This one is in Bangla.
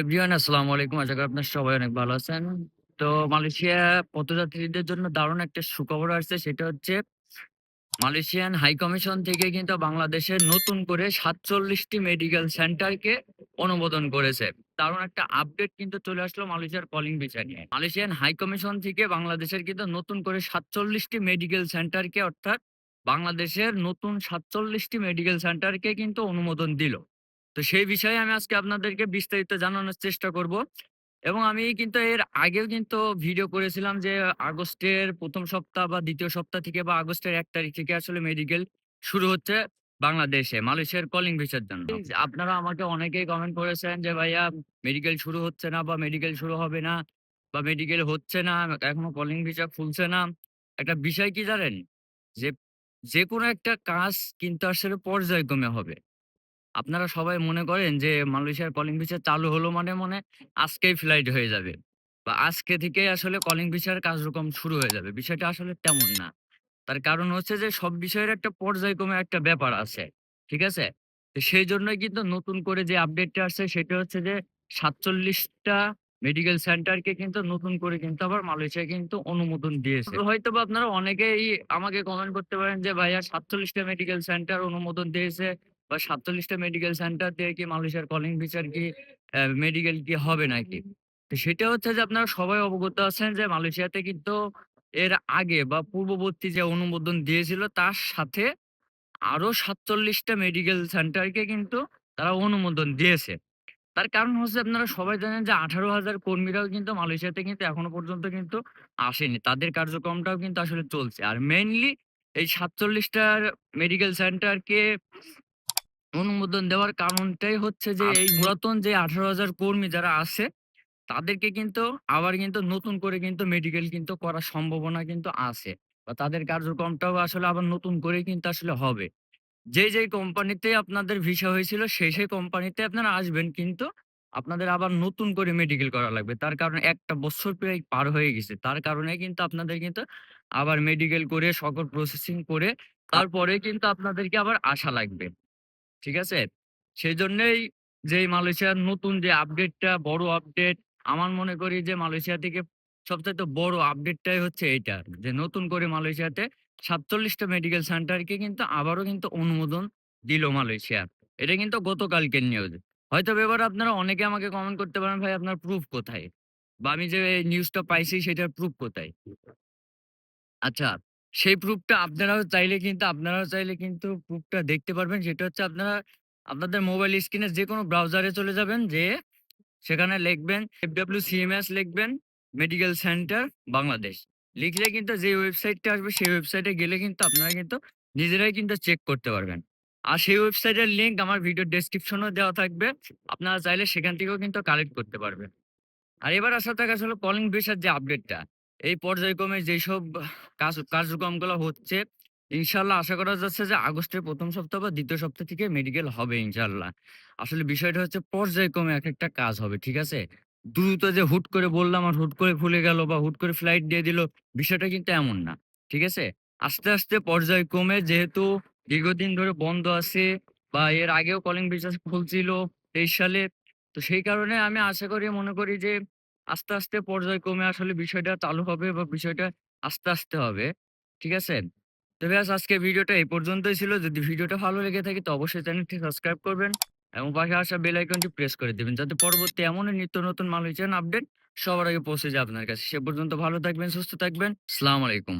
এভরিওয়ান, আসসালামু আলাইকুম। আশা করি সবাই অনেক ভালো আছেন। তো মালয়েশিয়া পথযাত্রীদের জন্য দারুণ একটা সুখবর আসছে, সেটা হচ্ছে মালয়েশিয়ান হাই কমিশন থেকে কিন্তু বাংলাদেশে নতুন করে ৪৭ টি মেডিকেল সেন্টারকে অনুমোদন করেছে। দারুণ একটা আপডেট কিন্তু চলে আসলো মালয়েশিয়ার কলিং ভিসা নিয়ে। মালয়েশিয়ান হাই কমিশন থেকে বাংলাদেশের কিন্তু নতুন করে সাতচল্লিশটি মেডিকেল সেন্টারকে, অর্থাৎ বাংলাদেশের নতুন সাতচল্লিশটি মেডিকেল সেন্টারকে কিন্তু অনুমোদন দিল। তো সেই বিষয়ে আমি আজকে আপনাদেরকে বিস্তারিত জানানোর চেষ্টা করব। এবং আমি কিন্তু এর আগেও কিন্তু ভিডিও করেছিলাম যে আগস্টের প্রথম সপ্তাহ বা দ্বিতীয় সপ্তাহ থেকে বা আগস্টের এক তারিখ থেকে আসলে মেডিকেল শুরু হচ্ছে বাংলাদেশে মালয়েশিয়ার কলিং ভিসার জন্য। আপনারা আমাকে অনেকেই কমেন্ট করেছেন যে ভাইয়া মেডিকেল শুরু হচ্ছে না বা মেডিকেল শুরু হবে না বা মেডিকেল হচ্ছে না, এখনও কলিং ভিসা খুলছে না। একটা বিষয় কি জানেন? যে যেকোনো একটা কাজ কিন্তু আসলে পর্যায়ক্রমে হবে। আপনারা সবাই মনে করেন যে মালয়েশিয়ার কলিং ভিসা চালু হলো মানে মনে আজকেই ফ্লাইট হয়ে যাবে বা আজকে থেকেই আসলে কলিং ভিসার কার্যক্রম শুরু হয়ে যাবে। বিষয়টা আসলে তেমন না। তার কারণ হচ্ছে যে সব বিষয়ের একটা পর্যায়ক্রমে একটা ব্যাপার আছে। ঠিক আছে? তো সেইজন্যই কিন্তু নতুন করে যে আপডেটটা আসছে সেটা হচ্ছে যে সাতচল্লিশটা মেডিকেল সেন্টারকে কিন্তু নতুন করে কিন্তু আবার মালয়েশিয়া কিন্তু অনুমোদন দিয়েছে। তো হয়তোবা আপনারা অনেকেই আমাকে কমেন্ট করতে পারেন যে, ভাইয়া সাতচল্লিশটা মেডিকেল সেন্টার অনুমোদন দিয়েছে বা সাতচল্লিশটা মেডিকেল সেন্টার দিয়ে কি মালয়েশিয়ার কলিং ভিসার কি মেডিকেল কি হবে নাকি? তো সেটা হচ্ছে যে আপনারা সবাই অবগত আছেন যে মালয়েশিয়াতে কিন্তু এর আগে বা পূর্ববর্তী যে অনুমোদন দিয়েছিল তার সাথে আরও ৪৭ টা মেডিকেল সেন্টারকে কিন্তু তারা অনুমোদন দিয়েছে। তার কারণ হচ্ছে আপনারা সবাই জানেন যে ১৮,০০০ কর্মীরাও কিন্তু মালয়েশিয়াতে কিন্তু এখনও পর্যন্ত কিন্তু আসেনি। তাদের কার্যক্রমটাও কিন্তু আসলে চলছে। আর মেইনলি এই ৪৭ টার মেডিকেল সেন্টারকে অনুমোদন দেওয়ার কারণটাই হচ্ছে যে এই পুরাতন যে ১৮,০০০ কর্মী যারা আছে তাদেরকে কিন্তু আবার কিন্তু নতুন করে কিন্তু মেডিকেল কিন্তু করার সম্ভাবনা কিন্তু আছে। বা তাদের কার্যক্রমটাও আসলে আবার নতুন করেই কিন্তু আসলে হবে। যে যেই কোম্পানিতে আপনাদের ভিসা হয়েছিল সেই, সেই কোম্পানিতে আপনারা আসবেন কিন্তু আপনাদের আবার নতুন করে মেডিকেল করা লাগবে। তার কারণ একটা বছর প্রায় পার হয়ে গেছে। তার কারণে কিন্তু আপনাদের কিন্তু আবার মেডিকেল করে সকল প্রসেসিং করে তারপরে কিন্তু আপনাদেরকে আবার আসা লাগবে। ঠিক আছে? সেজন্যই যে মালয়েশিয়ার নতুন যে আপডেটটা বড় আপডেট আমার মনে করি যে মালয়েশিয়া থেকে সবচাইতে বড় আপডেটটাই হচ্ছে এইটা। যে নতুন করে মালয়েশিয়াতে ৪৭ টা মেডিকেল সেন্টারকে কিন্তু আবারও কিন্তু অনুমোদন দিল মালয়েশিয়া। এটা কিন্তু গতকালকের নিউজ। হয়তোবা এবার আপনারা অনেকে আমাকে কমেন্ট করতে পারেন, "ভাই আপনার প্রুফ কোথায়?" বা আমি যে নিউজটা পাইছি সেটার প্রুফ কোথায়? আচ্ছা, সেই প্রুফটা আপনারাও চাইলে কিন্তু আপনারাও চাইলে কিন্তু প্রুফটা দেখতে পারবেন। সেটা হচ্ছে আপনারা আপনাদের মোবাইল স্ক্রিনে যেকোনো ব্রাউজারে চলে যাবেন, যেয়ে সেখানে লিখবেন FWCMS লিখবেন মেডিকেল সেন্টার বাংলাদেশ। লিখলে কিন্তু যে ওয়েবসাইটটা আসবে সেই ওয়েবসাইটে গেলে কিন্তু আপনারা কিন্তু নিজেরাই কিন্তু চেক করতে পারবেন। আর সেই ওয়েবসাইটের লিঙ্ক আমার ভিডিও ডেসক্রিপশনেও দেওয়া থাকবে। আপনারা চাইলে সেখান থেকেও কিন্তু কালেক্ট করতে পারবেন। আর এবার আসা যাক আসলে কলিং ভিসার যে আপডেটটা, এই পর্যায়ক্রমে যেসব কাজ কার্যক্রমগুলো হচ্ছে, ইনশাল্লাহ আশা করা যাচ্ছে যে আগস্টের প্রথম সপ্তাহ বা দ্বিতীয় সপ্তাহ থেকে মেডিকেল হবে ইনশাল্লাহ আসলে বিষয়টা হচ্ছে পর্যায়ক্রমে এক একটা কাজ হবে, ঠিক আছে? দ্রুত যে হুট করে বললাম আর হুট করে খুলে গেল বা হুট করে ফ্লাইট দিয়ে দিল, বিষয়টা কিন্তু এমন না। ঠিক আছে? আস্তে, আস্তে পর্যায়ক্রমে যেহেতু দীর্ঘদিন ধরে বন্ধ আছে বা এর আগেও কলিং ভিসা খুলছিল ২৩ সালে। তো সেই কারণে আমি আশা করি মনে করি যে আস্তে, আস্তে পর্যায় কমে আসলে বিষয়টা চালু হবে বা বিষয়টা আস্তে, আস্তে হবে। ঠিক আছে? তো ব্যাস আজকের ভিডিওটা এই পর্যন্তই ছিল। যদি ভিডিওটা ভালো লেগে থাকে তো অবশ্যই চ্যানেলটি সাবস্ক্রাইব করবেন এবং পাশে আসা বেল আইকনটি প্রেস করে দিবেন। যাতে পরবর্তী এমনই নিত্য নতুন মাল মালয়েশিয়ান আপডেট সবার আগে পৌঁছে যায় আপনার কাছে। সে পর্যন্ত ভালো থাকবেন, সুস্থ থাকবেন। আসসালামু আলাইকুম।